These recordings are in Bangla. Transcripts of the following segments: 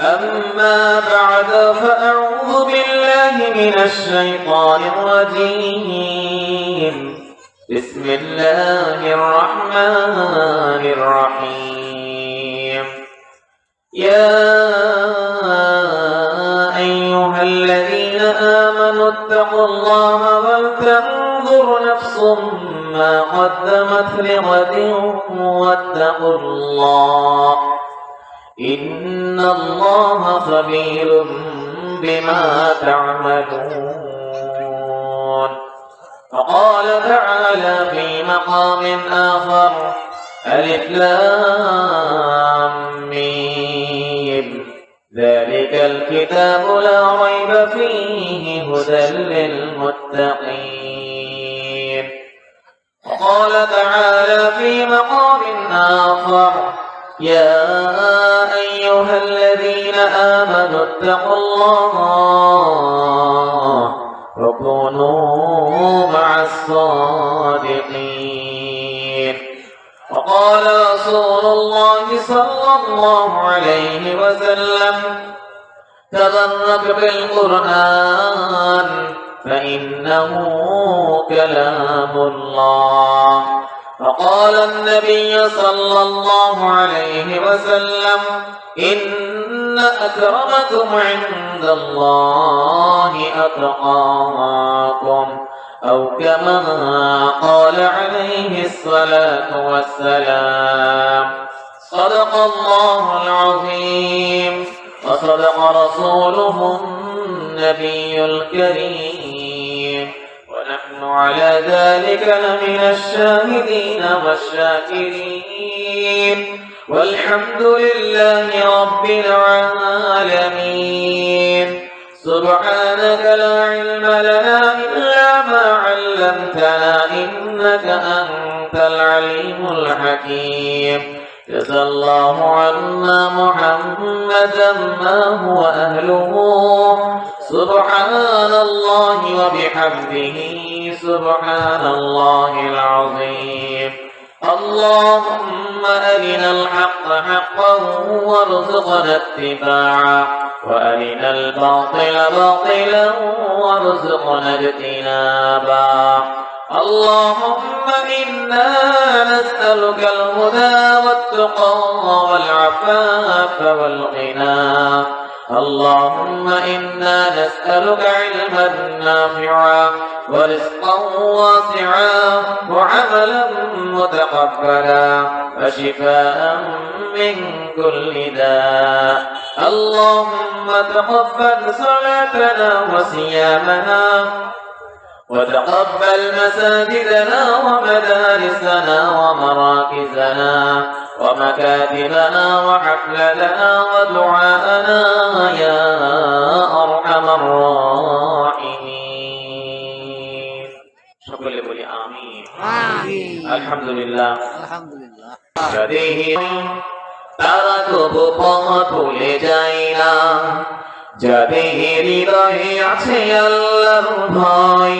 أما بعد فأعوذ بالله من الشيطان الرجيم. بسم الله الرحمن الرحيم. يا أيها الذين آمنوا اتقوا الله ولتنظر نفس ما قدمت لغد واتقوا الله. إن الله خبير بما تعملون وقال تعالى في مقام آخر ألف لام ميم ذلك الكتاب لا ريب فيه هدى للمتقين وقال تعالى عليه وسلم. تبرك بالقرآن فإنه كلام الله. وقال النبي صلى الله عليه وسلم إن أكرمكم عند الله أتقاكم. أو كما قال عليه الصلاة والسلام. صدق الله العظيم. وصدق رسوله النبي الكريم. ونحن على ذلك لمن الشاهدين والشاكرين. والحمد لله رب العالمين. سبحانك لا علم لنا إلا ما علمتنا إنك أنت العليم الحكيم. جزى الله عنا محمدا ما هو أهله. سبحان الله وبحمده سبحان الله العظيم. اللهم أرنا الحق حقا وارزقنا اتباعه. وأرنا الباطل باطلا وارزقنا اجتنابا اللهم إنا نسألك الهدى والتقى والعفاف والغنى. اللهم إنا نسألك علما نافعا ورزقا واسعا وعملا متقبلا وشفاء من كل داء. اللهم تقبل صلاتنا وصيامنا وتقبل مساجدنا ومدارسنا ومراكزنا ومكاتبنا وحفلنا ودعاءنا يا أرحم الراحمين সকলে বলি আমিন আমিন। আলহামদুলিল্লাহ আলহামদুলিল্লাহ যাদের তারা তবু পথ ভুলে যায় না যাদের হৃদয়ে আছে আল্লাহর ভয়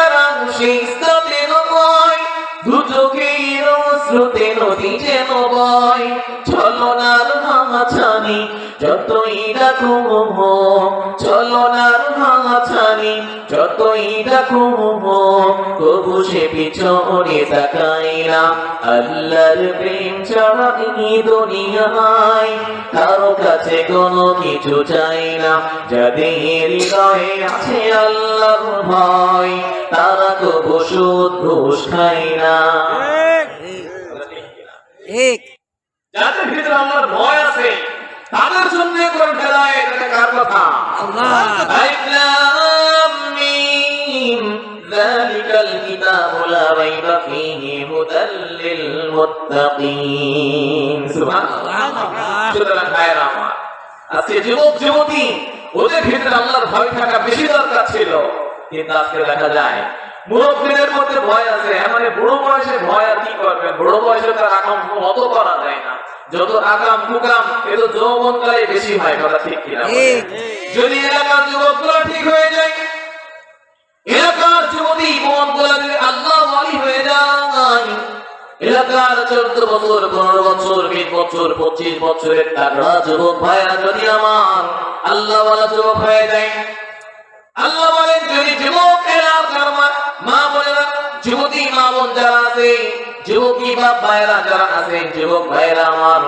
যারা শিস্তাতে নয় দুচোখেই স্রোতে নদী যেন বয়। ছলনার হামাছানি যতই ডাকু ছলনার হামাছানি যতই ডাকু তবু সে পিছনে তাকাই না আল্লাহর প্রেম ছাড়া এই দুনিয়ায় কারও কাছে কোনো কিছু চাই না যাদের হৃদয়ে আছে আল্লাহর ভয় তারা কবু সুদ ঘুষ খায় না। ঠিক যাদের ভিতরে আল্লাহর ভয় আছে তাদের জন্য কোরআন হেদায়েত এটা কার কথা? আল্লাহ। আলিফ লাম মিম যালিকাল কিতাবু লা রাইবা ফীহি হুদাল লিল মুত্তাকিন সুবহানাল্লাহ। সুতরাং ভাইয়েরা আমার আজকে যুবক যুবতী ওদের ভিতরে আল্লাহর ভয় থাকা বেশি দরকার ছিল। কিন্তু আজকে দেখা যায় মুরব্বীদের মধ্যে ভয় আছে মানে বুড়ো বয়সে ভয় আর কি করবে? বুড়ো বয়সে তার আকাম অত করা যায় না। যত আকাম কুকাম এ তো যৌবনকালে বেশি হয় কথা ঠিক কিনা যদি এলাকার যুবকগুলো ঠিক হয়ে যায় এলাকার যুবতী মন যদি আল্লাহ ওয়ালি হয়ে যায় এলাকার চোদ্দ বছর পনেরো বছর বিশ বছর পঁচিশ বছরের তাগড়া যুবক ভাইরা যদি আমার আল্লাহ যুবক হয়ে যায় আল্লাহ বলেন যদি যুবক এলাকার মা- বোনেরা যুবতী মা বোন যারা আছে যুবতী বা ভাইরা যারা আছে যুবক ভাইরা আমার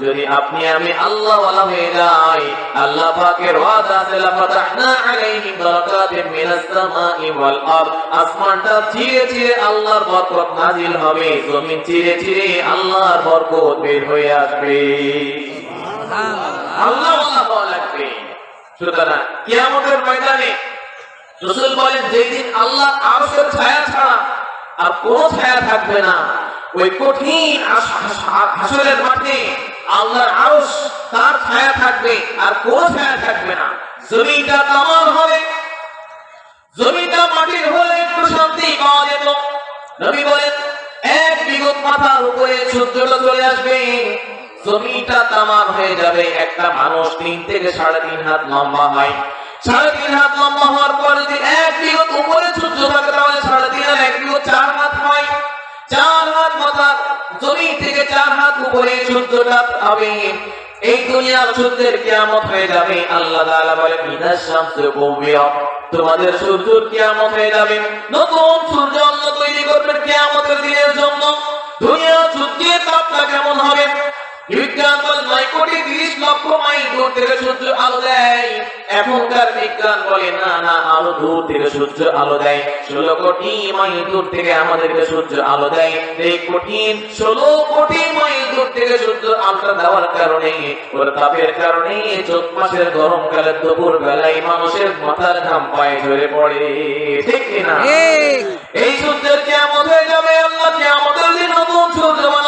যদি আপনি আমি আল্লাহ ওয়ালা হয়ে যাই আল্লাহ পাকের ওয়াদা আছে লাফাতাহনা আলাইহিম বারাকাতিন মিনাস সামাই ওয়াল আরদ। আসমানটা চিরে চিরে আল্লাহর বরকত নাজিল হবে জমিন চিরে চিরে আল্লাহর বরকত বের হয়ে আসবে। আল্লাহ ওয়ালা হওয়া লাগবে। সুতরাং কিয়ামতের ময়দানে রসুল বলেন, যেদিন আল্লাহ আরশের ছায়া ছাড়া আর কোন ছায়া থাকবে না, ওই কঠিন হাসরের মাঠে আল্লাহর আরশ তার ছায়া থাকবে আর ছায়া থাকবে না। জমিটা তামার হবে। জমিটা মাটির হলে একটু শান্তি পাওয়া যেত। নবী বলেন, এক বিগত মাথার উপরে সূর্যটা চলে আসবে। জমিটা তামার হয়ে যাবে। একটা মানুষ তিন থেকে সাড়ে তিন হাত লম্বা হয়। সূর্য এই হয়ে যাবে। আল্লাহ কুবিরাত তোমাদের সূর্যের কিয়ামত হয়ে যাবে। নতুন সূর্য আল্লাহ তৈরি করবেন কিয়ামতের দিনের জন্য। দুনিয়ার সূর্যের তাপটা কেমন হবে? বিজ্ঞান নয় কোটি তিরিশ লক্ষ মাইল দূর থেকে সূর্য আলো দেয়। এখনকার বিজ্ঞান বলে না না আলো দূর থেকে সূর্য আলো দেয়। ষোলো কোটি মাইল দূর থেকে আমাদেরকে সূর্য আলো দেয়। এই কঠিন ষোলো কোটি মাইল দূর থেকে সূর্য আলোটা দেওয়ার কারণে ওর তাপের কারণে চোখ মাসের গরমকালে দুপুর বেলায় মানুষের মাথার ঘাম পায়ে ঝরে পড়ে। ঠিক কিনা এই সূর্যের কেমন হয়ে যাবে আল্লাহ কেমতের দিন নতুন সূর্য বানাবেন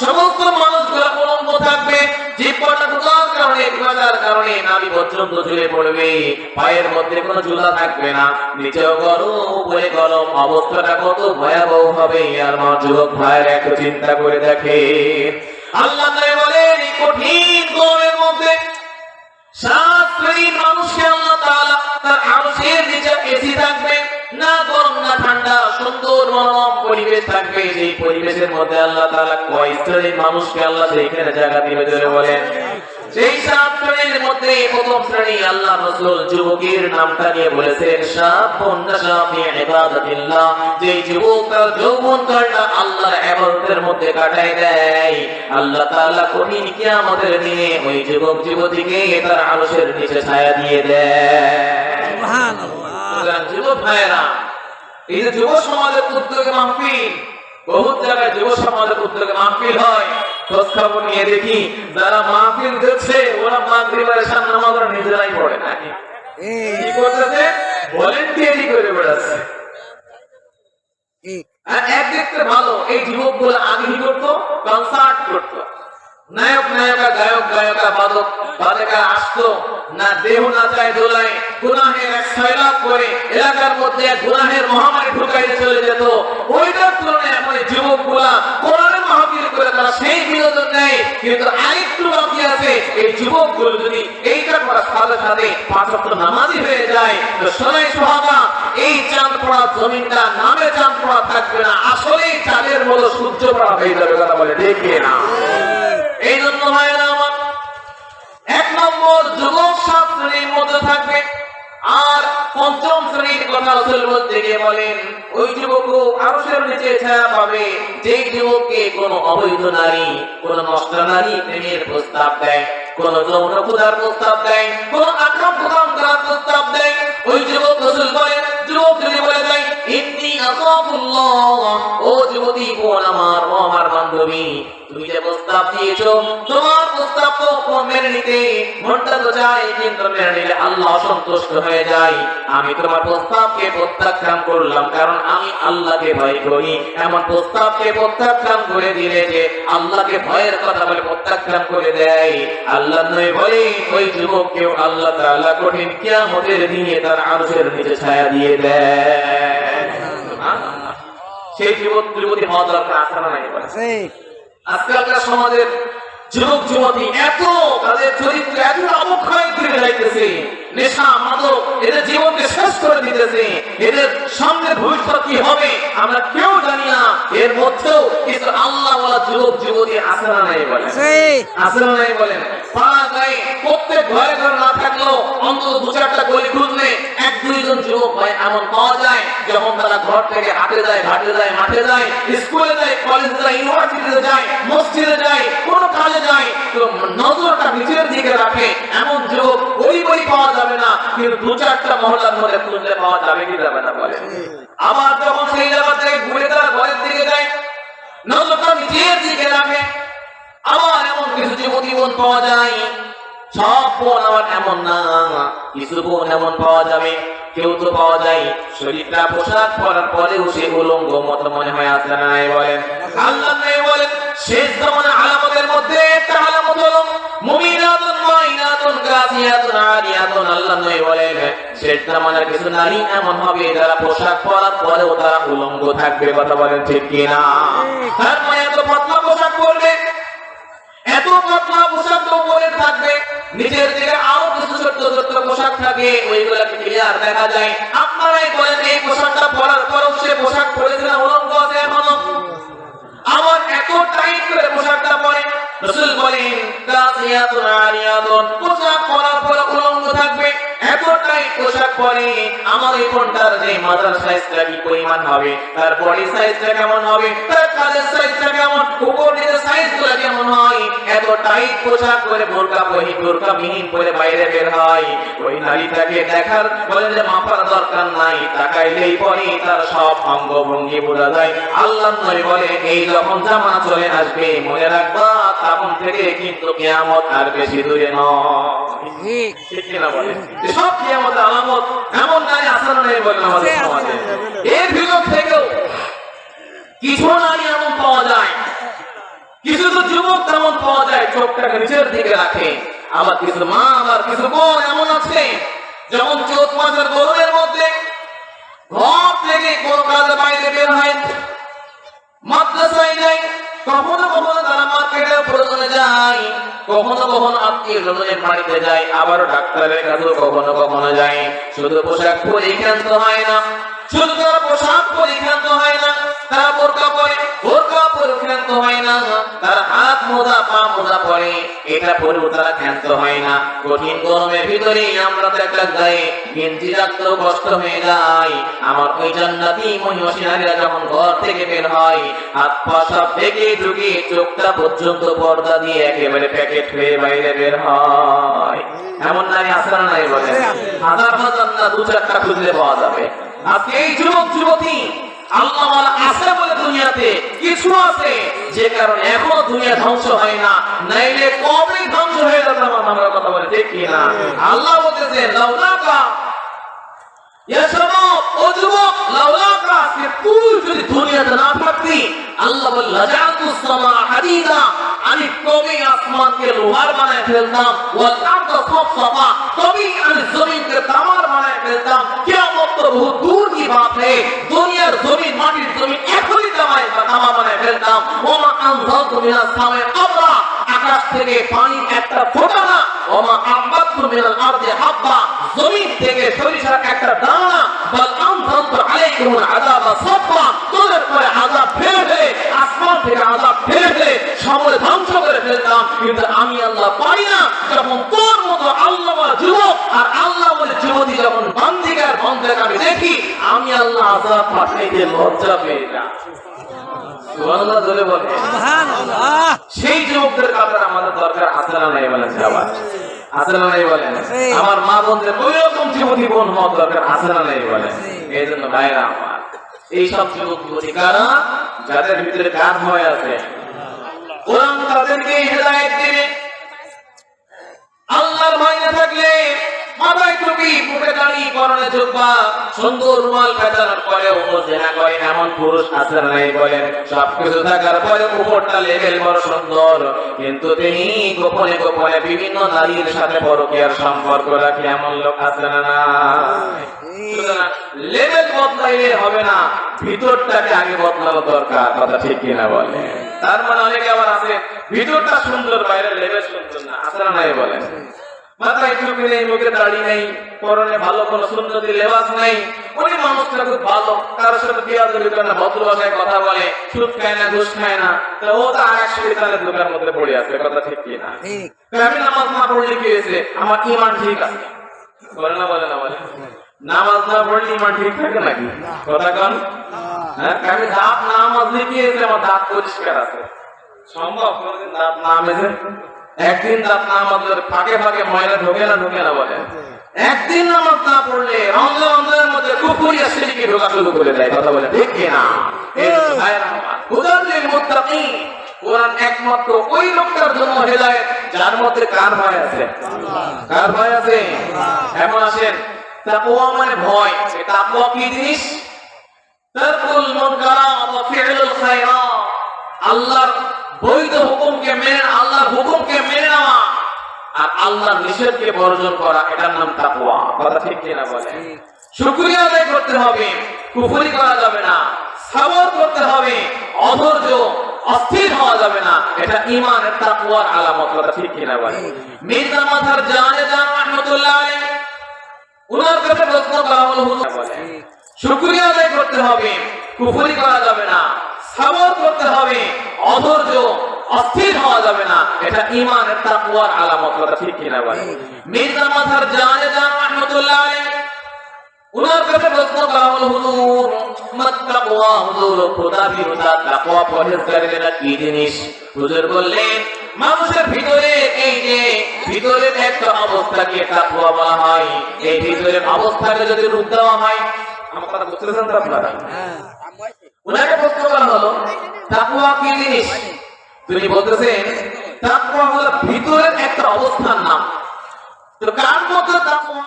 সমস্ত মানুষগুলো অবলম্ব থাকবে মধ্যে কোনো চুলা থাকবে না। নিচেও গরম উপরে গরম, অবস্থাটা কত ভয়াবহ হবে, আর ভাইয়ের একটু চিন্তা করে দেখে। আল্লাহ বলেন কঠিন গরমের মধ্যে থাকবে, না গরম, না ঠান্ডা, সুন্দর পরিবেশ থাকবে। সেই পরিবেশের মধ্যে আল্লাহ কয় স্ত্রী মানুষকে আল্লাহ সেইখানে জায়গা দিবে বলেন সেই সাত শ্রেণির মধ্যে প্রথম শ্রেণি আল্লাহ রসুল যুবকের নামটা নিয়ে বলেছেন যে যুবক তার যৌবনকালটা আল্লাহর ইবাদতের মধ্যে কাটায় দেয়। আল্লাহ তাআলা কঠিন কিয়ামতের দিনে ওই যুবক যুবতীকে তার আরশের নিচে ছায়া দিয়ে দেয়। সুবহানাল্লাহ। যুবক ভাইয়েরা এই যে যুব সমাজের উদ্যোগে মাহফিল বহুত জায়গায় যুব সমাজের উদ্যোগে মাহফিল হয়। খোঁজ খবর নিয়ে দেখি যারা মাহফিল দিচ্ছে ওরা মাগরিবের সামনে ওরা নিজেরাই পড়ে নাকি কি করতেছে? ভলেন্টিয়ারি করে বেড়াচ্ছে। আর এক দেখতে ভালো এই যুবকগুলো আগে কি করতো? কনসার্ট করতো। নায়ক, নায়িকা, গায়ক, গায়িকা, বাদক, বাদকা আসতো। না দেহ, না চায় দোলায় গুনাহের এক সয়লাভ করে এলাকার মধ্যে গুনাহের মহামারী ঢুকাইতে চলে যেত। ওইটার তুলনায় এখন এই যুবকগুলা কোরআনের মাহফিল করে তারা সেই বিনোদন নেয়। কিন্তু আরেকটু বাকি আছে, এই যুবকগুলো যদি এইটা করার সাথে সাথে নামাজি হয়ে যায়, তো এই চাঁদ পড়া জমিনটা নামে চাঁদ পড়া থাকবে না। আসলেই চাঁদের মতো সূর্য পড়া হয়ে যাবে, কথা বলে দেখে না এই জন্য ভাইরা আমার এক নম্বর যুবক সাত শ্রেণির মধ্যে থাকবে। আর পঞ্চম শ্রেণির কথা রসুল বলতে গিয়ে বলেন, ওই যুবক আরশের নিচে ছায়া পাবে। যে যুবককে কোন অবৈধ নারী, কোন নষ্ট নারী প্রেমের প্রস্তাব দেয়, কোন যৌন ক্ষুধার প্রস্তাব দেয়, কোন আক্রম প্রদান করার প্রস্তাব দেয়। ওই যুবক রসুল বলেন যুবক যদি বলে দেয়, ইন্নি আসাফুল্লাহ ও যুবতী বোন আমার, ও আমার বান্ধবী, তুমি যে প্রস্তাব দিয়েছ তোমার প্রস্তাব তো মেনে নিতে মনটা তো চাই কিন্তু মেনে নিলে আল্লাহ সন্তুষ্ট হয়ে যায়। আমি তোমার প্রস্তাবকে প্রত্যাখ্যান করলাম কারণ আমি আল্লাহকে ভয় করি। এমন প্রস্তাবকে প্রত্যাখ্যান করে দিলে যে আল্লাহকে ভয়ের কথা বলে প্রত্যাখ্যান করে দেয়। আল্লাহ নয় বলে ওই যুবককেও আল্লাহ তাআলা কঠিন কিয়ামতের দিনে তার আরশের নিচে ছায়া দিয়ে দেয়। সেই যুবক যুবতী হওয়া দরকার আছে নাই? ঠিক আজকালকার সমাজের যুবক যুবতী এত তাদের চরিত্র এত অবক্ষয় করে যাইতেছে। নেশা মাদক এদের জীবনকে শেষ করে দিতেছে। এদের সামনে ভবিষ্যৎ কি হবে আমরা কেউ জানি না। এর মধ্যেও কিছু আল্লাহ বলা যুবক যুবতী আছে নাই বলে ঠিক নাই বলেন? পাড়া প্রত্যেক ঘরে ঘরে অন্তত দু চারটা গলি খুঁজলে এক দুইজন যুবক ভাই এমন পাওয়া যায়, যখন তারা ঘর থেকে হাটে যায় ঘাটে যায়, মাঠে যায়, স্কুলে যায় কলেজে যায় ইউনিভার্সিটিতে যায়, মসজিদে যায়, কোন কাজে যায়, তো নজরটা নিচের দিকে রাখে। এমন যুবক ওই বই পাওয়া যাবে না, কিন্তু দু চারটা মহল্লার মধ্যে খুঁজলে পাওয়া যাবে কি যাবে না বলে আবার যখন সেই জায়গা থেকে ঘুরে তারা ঘরের দিকে যায়, নজরটা নিচের দিকে রাখে। আবার এমন কিছু যুবতী বোন পাওয়া যায় সব বোন আবার এমন না। কিছু বোন এমন পাওয়া যাবে কেউ তো পাওয়া যায়। শরীরটা পোশাক পরার পরেও সে উলঙ্গ মতো মনে হয় আছে না নাই বলেন। আল্লাহ নাই বলেন শেষ জামানা আলামতের মধ্যে একটা আলামত হলো মুমিনাতুন আরিয়াতুন আল্লাহ বলেন। শেষ জামানার কিছু নারী এমন হবে যারা পোশাক পরার পরেও তারা উলঙ্গ থাকবে কথা বলেন ঠিক কিনা? তার মানে নিচের দিকে আরও কিছু ছোট্ট ছোট্ট পোশাক থাকে ক্লিয়ার দেখা যায়। আপনারাই বলেন, এই পোশাকটা পরার সে পোশাক পরেছে না, উলঙ্গ আছে এখনও? আমার এত টাইট করে পোশাকটা পরে। রসুল বলেন, কাসিয়াতুন আরিয়াতুন পোশাক পরার পর উলঙ্গ থাকবে। পোশাক পরে আমার এই কোনটার যে মাথার সাইজটা কি পরিমাণ হবে? তার বডি সাইজটা কেমন হবে? তার কাজের সাইজটা কেমন? উপর নিচের সাইজগুলো কেমন হয়? এত টাইট পোশাক পরে বোরকা পরি, বোরকা মিহিন পরে বাইরে বের হয়। ওই নারীটাকে দেখার বলে যে মাপার দরকার নাই, তাকাইলেই পরে তার সব অঙ্গভঙ্গি বোঝা যায়। আল্লাহ নবী বলে, এই যখন জামানা চলে আসবে, মনে রাখবা, তখন থেকে কিন্তু কিয়ামত আর বেশি দূরে নয়। ঠিক। ঠিক কিনা বলে সব কিয়ামত আলামত এমন নারী আসার নেই বলেন আমাদের সমাজে। এর ভিতর থেকেও কিছু নারী এমন পাওয়া যায়। কিছু তো যুবক তেমন পাওয়া যায় চোখটাকে নিচের দিকে রাখে। আবার কিছু মা আবার কিছু বোন এমন আছে যেমন চোখ মাসের গরমের মধ্যে ঘর থেকে কোন কাজে বাইরে বের হয় মাদ্রাসায় যায় কখনো কখনো কখনো কখনো আত্মীয় স্বজনের বাড়িতে যায় আবার ডাক্তারের কাছেও কখনো কখনো যায়। শুধু পোশাক পরিক্ষান্ত হয় না, শুধু তারা পোশাক পরিক্ষান্ত হয় না, তারা বোরকা পরে বোরকা হয় না। তারা হাত মোজা, পা মোজা পরে। এটা পরেও তারা ক্ষান্ত হয় না। কঠিন গরমের ভিতরে আমরা তো একটা গায়ে গেঞ্জি রাখতেও কষ্ট হয়ে যায় আমার ওই জান্নাতি মহিষী যখন ঘর থেকে বের হয়, হাত পা সব থেকে ঢুকে চোখটা পর্যন্ত পর্দা দিয়ে একেবারে প্যাকেট হয়ে বাইরে বের হয়। এমন নারী আসে না নাই বলে হাজার হাজার না, দু চারটা খুঁজলে পাওয়া যাবে। আজকে এই যুবক, যুবতী কবে ধ্বংস হয়ে যেত আমার আমরা কথা বলে আমি কবি আসমানকে লোহার বানায় ফেলতাম কবি আমি জমিনকে তামার বানায় ফেলতাম, কিয়ামত তো বহু দূর কি বাত দুনিয়ার জমিন মাটির জমিন এখনই তামায় নামা মানে ফেলতাম। ওমা আনজালতু মিনাস সামে আমরা আকাশ থেকে পানি একটা ফোটা না। ওমা আবাদতু মিনাল আরদি হাব্বা জমিন থেকে সরিষার একটা দানা। বল আনজালতু আলাইকুম আযাবা সাফা তোদের পরে আযাব ফেলে ফেলে আসমান থেকে আযাব ফেলে ফেলে ধ্বংস করে ফেলতাম কিন্তু আমি আল্লাহ পারি না। যখন তোর মতো আল্লাহ যুবক আর আল্লাহ বলে যুবতী যখন বান্দিকার বন্ধকে আমি দেখি আমি আল্লাহ পাঠাইতে লজ্জা পেয়ে বলে সুবহানাল্লাহ সেই যুবকদের আমাদের দরকার না নাই বলেন নাই বলেন আমার মা বোনদের ওই রকম যুবতী বোন হওয়ার দরকার আছে না নাই বলেন এই জন্য ভাইরা আমার এইসব যুবক যুবতী কারা যাদের ভিতরে হয়ে আছে এমন পুরুষ উপরটা বড় সুন্দর। কিন্তু তিনি গোপনে গোপনে বিভিন্ন নারীর সাথে পরকীয়ার সম্পর্ক রাখে, এমন লোক আছে না লেভেল বদলাইলে হবে না ভিতরটাকে আগে বদলানো দরকার কথা ঠিক কিনা বলে। তার মানে অনেকে আবার আছে ভিতরটা সুন্দর বাইরের লেভেল সুন্দর না আছে নাই বলেন। মাথায় টুপি নেই মুখে দাড়ি নেই পরনে ভালো কোনো সুন্দরী লেবাস নেই ওই মানুষটা খুব ভালো কারোর সাথে না ভদ্র ভাষায় কথা বলে সুদ খায় না ঘুষ খায় না তা ও তো আর এক শয়তানের দোকার মধ্যে পড়ে আছে কথা ঠিক কি না আমি নামাজ না পড়লে কি হয়েছে? আমার ইমান ঠিক আছে। বলে না বলে না বলে নামাজ না পড়লে ইমান ঠিক থাকে নাকি? কথা কন। হ্যাঁ দাঁত না মাজলে কি হয়েছে? আমার দাঁত পরিষ্কার আছে। সম্ভব? দাঁত না মেজে একদিন দাঁত না মাজলে ফাঁকে ফাঁকে ময়লা ঢোকে না ঢোকে না বলে। একদিন নামাজ না পড়লে রমজান, রমজানের মধ্যে সিঁড়িকে ঢোকা শুরু করে দেয়। কথা বলে ঠিক কিনা? হুদাল্লিল মুত্তাকিন। কোরআন একমাত্র ওই লোকটার জন্য যার মধ্যে কার ভয় আছে? কার ভয় আছে? এখন আসেন তাকওয়া মানে ভয় এই তাকওয়া কি জিনিস? তারকুল মুনকারাত ওয়া ফি'লুল খায়রাত আল্লাহর বৈধ হুকুমকে মেনে আল্লাহর হুকুমকে মেনে নেওয়া আর আল্লাহর নিষেধকে বর্জন করা এটার নাম তাকওয়া। কথা ঠিক কিনা বলে শুকরিয়া আদায় করতে হবে কুফরি করা যাবে না সবর করতে হবে অধৈর্য অস্থির হওয়া যাবে না এটা ইমানের তাকওয়ার আলামত কথা ঠিক কিনা বলে মির্জা মাথার জানে জান রাহমাতুল্লাহ উনার কাছে প্রশ্ন করা বলে শুক্রিয়া আদায় করতে হবে কুফরি করা যাবে না সাবর করতে হবে অধৈর্য অস্থির হওয়া যাবে না। এটা ইমানের তাকওয়ার আলামত কথা ঠিক কিনা বলে। মির্জা মাথার জানে জান রহমতুল্লাহ আলাইহি। উনার কাছে প্রশ্ন করা হলো হুজুর। মাত্তাকওয়া হুজুর খোদা বিরোধা তাকওয়া পরহেজগারিরা কি জিনিস? হুজুর বললেন, মানুষের ভিতরে এই যে ভিতরের একটা অবস্থাকে তাকওয়া বলা এই ভিতরের অবস্থাকে যদি রূপ দেওয়া আমার কথা বুঝতেছেন তো আপনারা? উনাকে প্রশ্ন করা হলো, তাকওয়া কি জিনিস? তিনি বলতেছেন, তাকওয়া হলো ভিতরের একটা অবস্থার নাম। তো কার তাকওয়া?